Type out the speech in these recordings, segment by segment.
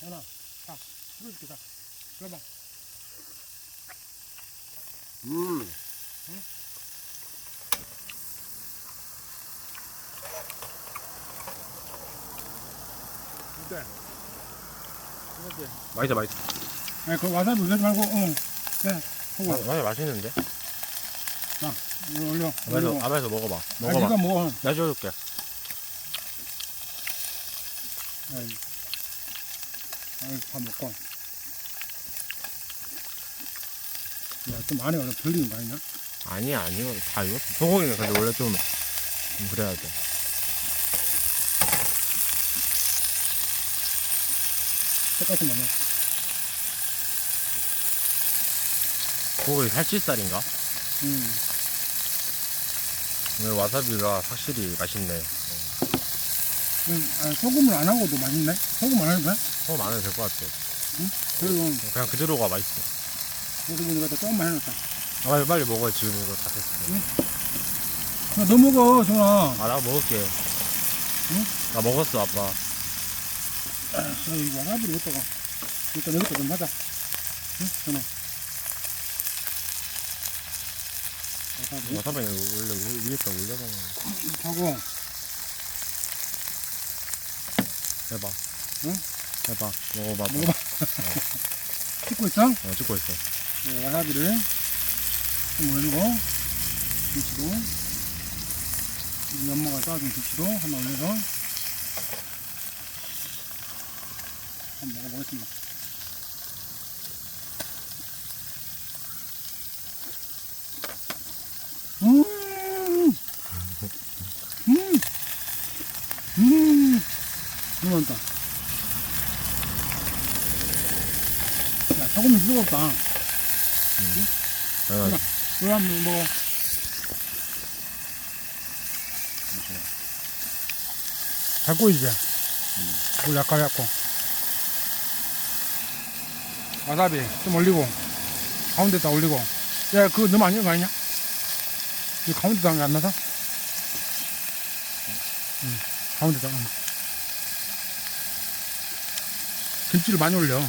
하나, 자, 풀어줄게, 자. 들어봐. 음. 어때? 어때? 맛있어 맛있어 아니, 그 와사비 올리지 말고, 응. 네, 하고, 맛이 맛있는데? 자, 이거 올려. 올리고. 아베서 먹어봐 아, 먹어봐 니가 먹어. 내가 줘줄게 아이, 아이, 다 먹고. 야, 좀 안에 원래 벌리는 거 아니냐? 아니야 아니요 다 익었어 소고기는 근데 원래 좀, 좀 그래야 돼 똑같이 먹네. 소고기 살치살인가? 음. 오늘 와사비가 확실히 맛있네 음, 아, 소금을 안 하고도 맛있네? 소금 안 해도 돼? 소금 안 해도 될 것 같아 그리고, 그냥 그대로가 맛있어 여기 보니까 조금만 해놓자. 아 빨리 빨리 먹어 지금 이거 다 됐어 야, 너 먹어, 전화. 아나 먹을게 응? 나 먹었어 아빠 야, 이 와사비를 여기다가, 일단 여기다 좀 하자. 응? 전화. 와사비. 원래 위- 위에다 올려먹는 거 하고, 해봐 응? 해봐 먹어봐 먹어봐. 찍고 있어? 어 찍고 있어. 네, 와사비를 좀 올리고, 김치도, 이 엄마가 짜준 김치도 하나 올려서, 한번 먹어보겠습니다. 음, 음, 음, 맛있다. 야, 소금이 필요가 없다. 당연하지 이거 한번 먹어. 잘 꼬이지? 물 약간 약고. 와사비 좀 올리고, 가운데다 올리고. 야, 그거 너무 아닌 거 아니냐? 이 가운데다 안 나서? 응, 가운데다. 응. 김치를 많이 올려.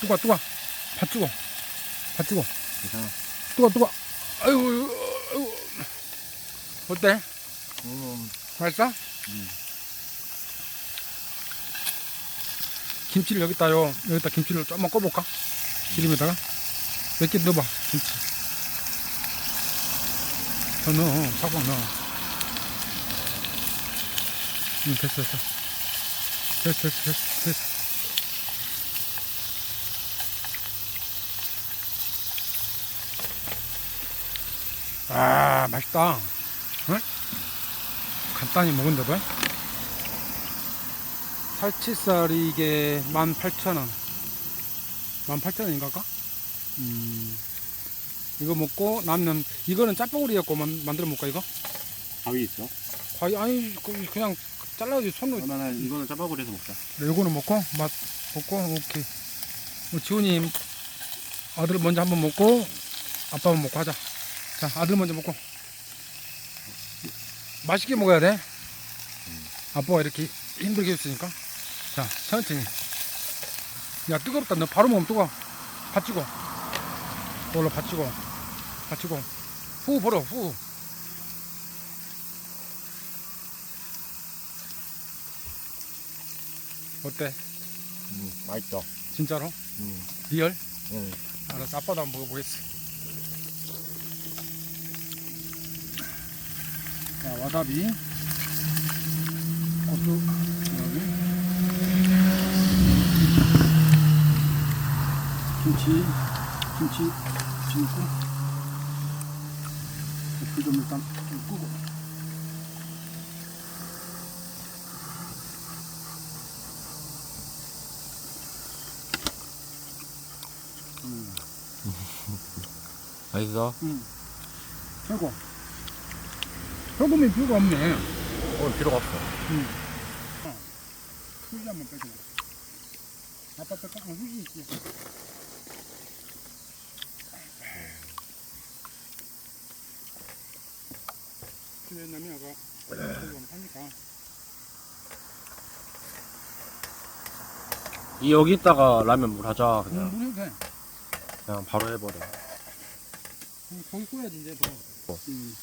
뜨거, 뜨거. 다 뜨거. 다 뜨거. 괜찮아 뜨거, 뜨거. 아이고, 아이고. 어때? 음. 맛있어? 김치를 여기다요. 여기다 김치를 조금만 꺼볼까? 기름에다가 몇 개 넣어봐. 김치. 더 넣어. 사과 넣어. 응, 됐어, 됐어. 됐어, 됐어, 됐어, 됐어. 아, 맛있다. 응? 간단히 먹은데도 살치살이 이게 18,000원 18,000원인가 까음 이거 먹고 남는 이거는 만, 만들어 먹을까 이거? 가위 있어? 과연 아니 그- 그냥 잘라야지 손으로. 그러면은 이거는 해서 먹자. 요거는 먹고 맛 먹고 오케이. 우리 지훈이 아들 먼저 한번 먹고 아빠 만 먹고 하자. 자 아들 먼저 먹고. 맛있게 먹어야 돼. 아빠가 이렇게 힘들게 했으니까. 자 천천히. 야 뜨겁다. 너 바로 먹으면 뜨거 받치고 올라 받치고 받치고 후 불어 후 어때? 음, 맛있다. 진짜로? 음. 리얼? 음. 알았어 아빠도 한번 먹어보겠어. 자 와사비. 고추 여기. 김치 김치 김고 불좀 일단 좀 끄고 맛있어? 응. 최고. 소금이 필요가 없네. 오늘 필요가 없어. 응. 어. 후지 한번 빼줘. 아빠 빼까? 어, 후지 있지. 왜냐면 아까 소금 하니까. 여기 있다가 라면 물 하자 그냥. 물해도 돼. 그냥 바로 해버려. 거기 꼬야지 이제 봐. 어. 음.